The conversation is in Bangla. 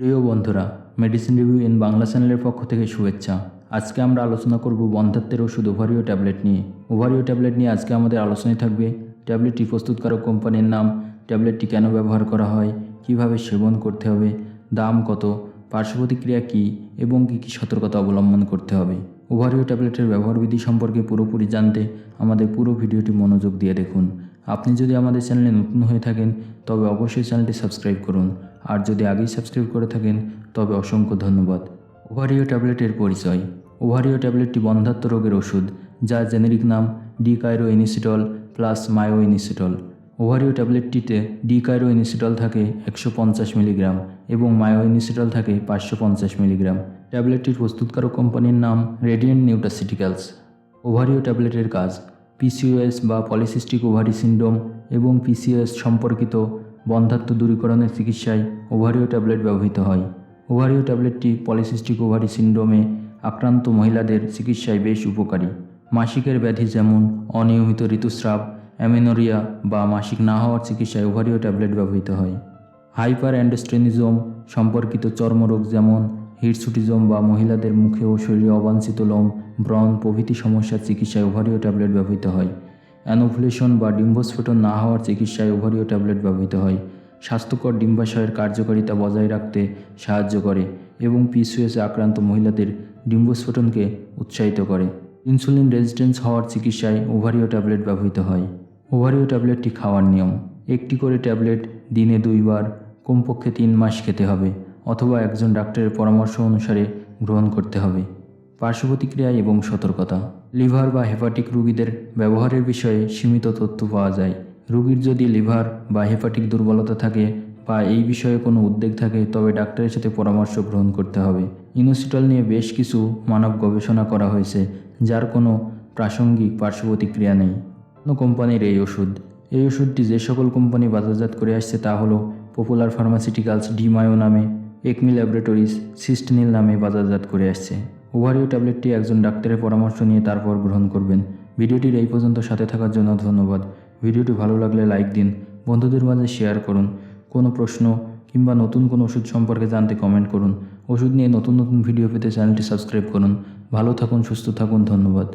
প্রিয় বন্ধুরা মেডিসিন রিভিউ ইন বাংলা চ্যানেলের পক্ষ থেকে শুভেচ্ছা। আজকে আমরা আলোচনা করব বন্ধাত্বের ওষুধ ওভারিও ট্যাবলেট নিয়ে। ওভারিও ট্যাবলেট নিয়ে আজকে আমাদের আলোচনায় থাকবে ট্যাবলেটটি প্রস্তুতকারক কোম্পানির নাম, ট্যাবলেটটি কেন ব্যবহার করা হয়, কীভাবে সেবন করতে হবে, দাম কত পার্শ্ব প্রতিক্রিয়া কী, এবং কী কী সতর্কতা অবলম্বন করতে হবে। ওভারিও ট্যাবলেটের ব্যবহার বিধি সম্পর্কে পুরোপুরি জানতে আমাদের পুরো ভিডিওটি মনোযোগ দিয়ে দেখুন। আপনি যদি আমাদের চ্যানেলে নতুন হয়ে থাকেন, তবে অবশ্যই চ্যানেলটি সাবস্ক্রাইব করুন। আর যদি আগেই সাবস্ক্রাইব করে থাকেন, তবে অসংখ্য ধন্যবাদ। ওভারিও ট্যাবলেটের পরিচয়। ওভারিও ট্যাবলেটটি বন্ধাত্ম রোগের ওষুধ, যার জেনেরিক নাম ডিকাইরো ইনিসিটল প্লাস মায়ো ইনিসিটল ওভারিও ট্যাবলেটটিতে ডিকাইরো ইনিসিটল থাকে একশো পঞ্চাশ মিলিগ্রাম এবং মায়ো ইনিসিটল থাকে পাঁচশো পঞ্চাশ মিলিগ্রাম। ট্যাবলেটটির প্রস্তুতকারক কোম্পানির নাম রেডিয়েন্ট নিউটাসিটিক্যালস ওভারিও ট্যাবলেটের কাজ পিসিওএস বা পলিসিস্টিক ওভারি সিন্ড্রোম এবং পিসিওএস সম্পর্কিত বন্ধাত্ম দূরীকরণের চিকিৎসায় ওভারিও ট্যাবলেট ব্যবহৃত হয়। ওভারিও ট্যাবলেটটি পলিসিস্টিক ওভারি সিন্ড্রোমে আক্রান্ত মহিলাদের চিকিৎসায় বেশ উপকারী। মাসিকের ব্যাধি যেমন অনিয়মিত ঋতুস্রাব, অ্যামেনোরিয়া বা মাসিক না হওয়ার চিকিৎসায় ওভারিও ট্যাবলেট ব্যবহৃত হয়। হাইপার অ্যান্ডোস্ট্রেনিজম সম্পর্কিত চর্মরোগ যেমন হিটসুটিজম বা মহিলাদের মুখে ও শরীরে অবাঞ্ছিত লোম, ব্রণ প্রভৃতি সমস্যার চিকিৎসায় ওভারিও ট্যাবলেট ব্যবহৃত হয়। অ্যানোফ্লেশন বা ডিম্বস্ফোটন না হওয়ার চিকিৎসায় ওভারিও ট্যাবলেট ব্যবহৃত হয়। স্বাস্থ্যকর ডিম্বাশয়ের কার্যকারিতা বজায় রাখতে সাহায্য করে এবং পিসিওএসে আক্রান্ত মহিলাদের ডিম্বস্ফোটনকে উৎসাহিত করে। ইনসুলিন রেজিস্ট্যান্স হওয়ার চিকিৎসায় ওভারিও ট্যাবলেট ব্যবহৃত হয়। ওভারিও ট্যাবলেটটি খাওয়ার নিয়ম। একটি করে ট্যাবলেট দিনে দুইবার, কমপক্ষে তিন মাস খেতে হবে অথবা একজন ডাক্তারের পরামর্শ অনুসারে গ্রহণ করতে হবে। পার্শ্ব প্রতিক্রিয়া এবং সতর্কতা। লিভার বা হেপাটিক রোগীদের ব্যবহারের বিষয়ে সীমিত তথ্য পাওয়া যায়। রোগীর যদি লিভার বা হেপাটিক দুর্বলতা থাকে বা এই বিষয়ে কোনো উদ্বেগ থাকে, তবে ডাক্তারের সাথে পরামর্শ গ্রহণ করতে হবে। ইনোসিটল নিয়ে বেশ কিছু মানব গবেষণা করা হয়েছে, যার কোনো প্রাসঙ্গিক পার্শ্ব প্রতিক্রিয়া নেই। কোনো কোম্পানির এই ওষুধ। এই ওষুধটি যে সকল কোম্পানি বাজারজাত করে আসছে তা হলো পপুলার ফার্মাসিউটিক্যালস ডিমায়ো নামে, একমি ল্যাবরেটরিজ, সিস্টনিল নামে বাজারজাত করে আসছে। ওভারিও ট্যাবলেটটি একজন ডাক্তারের পরামর্শ নিয়ে তারপর গ্রহণ করবেন। ভিডিওটির এই পর্যন্ত সাথে থাকার জন্য ধন্যবাদ। ভিডিওটি ভালো লাগলে লাইক দিন, বন্ধুদের মাঝে শেয়ার করুন। কোনো প্রশ্ন কিংবা নতুন কোনো ওষুধ সম্পর্কে জানতে কমেন্ট করুন। ওষুধ নিয়ে নতুন নতুন ভিডিও পেতে চ্যানেলটি সাবস্ক্রাইব করুন। ভালো থাকুন, সুস্থ থাকুন, ধন্যবাদ।